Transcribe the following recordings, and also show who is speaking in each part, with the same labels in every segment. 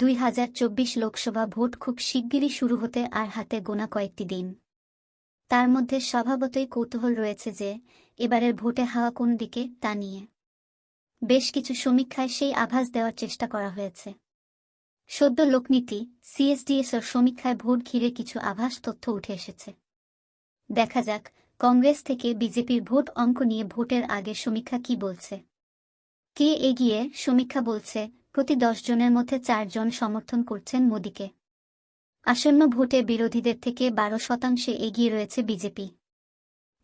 Speaker 1: দুই হাজার চব্বিশ লোকসভা ভোট খুব শিগগিরই শুরু হতে আর হাতে গোনা কয়েকটি দিন। তার মধ্যে স্বভাবতই কৌতূহল রয়েছে যে, এবারের ভোটে হাওয়া কোন দিকে, তা নিয়ে। বেশ কিছু সমীক্ষায় সেই আভাস দেওয়ার চেষ্টা করা হয়েছে। সদ্য লোকনীতি, সিএসডিএসর সমীক্ষায় ভোট ঘিরে কিছু আভাস তথ্য উঠে এসেছে। দেখা যাক, কংগ্রেস থেকে বিজেপির ভোট অঙ্ক নিয়ে ভোটের আগে সমীক্ষা কি বলছে। কে এগিয়ে, সমীক্ষা বলছে প্রতি জনের মধ্যে চারজন সমর্থন করছেন মোদীকে। আসন্ন ভোটে বিরোধীদের থেকে বারো শতাংশে এগিয়ে রয়েছে বিজেপি।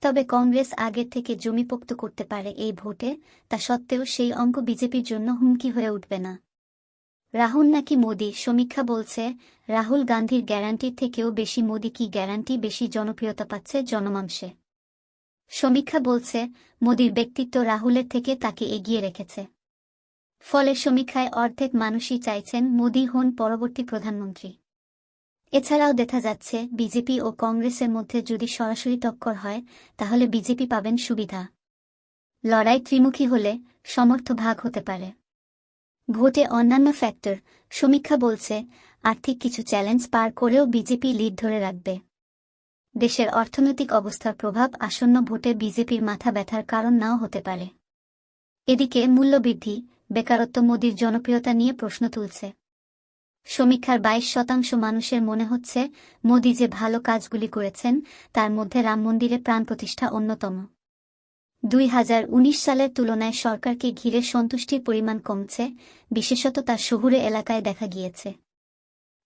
Speaker 1: তবে কংগ্রেস আগের থেকে জমিপোক্ত করতে পারে এই ভোটে, তা সত্ত্বেও সেই অঙ্ক বিজেপির জন্য হুমকি হয়ে উঠবে না। রাহুল নাকি মোদী, সমীক্ষা বলছে, রাহুল গান্ধীর গ্যারান্টির থেকেও বেশি মোদী কি গ্যারান্টি, বেশি জনপ্রিয়তা পাচ্ছে জনমাংসে সমীক্ষা বলছে, মোদীর ব্যক্তিত্ব রাহুলের থেকে তাকে এগিয়ে রেখেছে। ফলে সমীক্ষায় অর্ধেক মানুষই চাইছেন মোদী হন পরবর্তী প্রধানমন্ত্রী। এছাড়াও দেখা যাচ্ছে, বিজেপি ও কংগ্রেসের মধ্যে যদি সরাসরি টক্কর হয়, তাহলে বিজেপি পাবেন সুবিধা। লড়াই ত্রিমুখী হলে সমর্থ ভাগ হতে পারে। ভোটে অন্যান্য ফ্যাক্টর, সমীক্ষা বলছে, আর্থিক কিছু চ্যালেঞ্জ পার করেও বিজেপি লিড ধরে রাখবে। দেশের অর্থনৈতিক অবস্থার প্রভাব আসন্ন ভোটে বিজেপির মাথা ব্যথার কারণ নাও হতে পারে। এদিকে মূল্যবৃদ্ধি বেকারত্ব মোদীর জনপ্রিয়তা নিয়ে প্রশ্ন তুলছে। সমীক্ষার বাইশ শতাংশ মানুষের মনে হচ্ছে, মোদী যে ভালো কাজগুলি করেছেন, তার মধ্যে রাম মন্দিরে প্রাণ প্রতিষ্ঠা অন্যতম। দুই হাজার উনিশ সালের তুলনায় সরকারকে ঘিরে সন্তুষ্টির পরিমাণ কমছে, বিশেষত তার শহুরে এলাকায় দেখা গিয়েছে।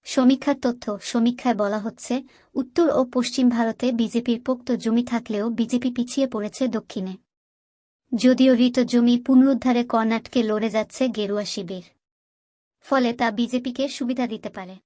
Speaker 1: সমীক্ষার তথ্য, সমীক্ষায় বলা হচ্ছে, উত্তর ও পশ্চিম ভারতে বিজেপির পোক্ত জমি থাকলেও বিজেপি পিছিয়ে পড়েছে দক্ষিণে। যদিও রিত জমি পুনরুদ্ধারে কর্ণাটকে লড়ে যাচ্ছে গেরুয়া শিবির। ফলে তা বিজেপিকে সুবিধা দিতে পারে।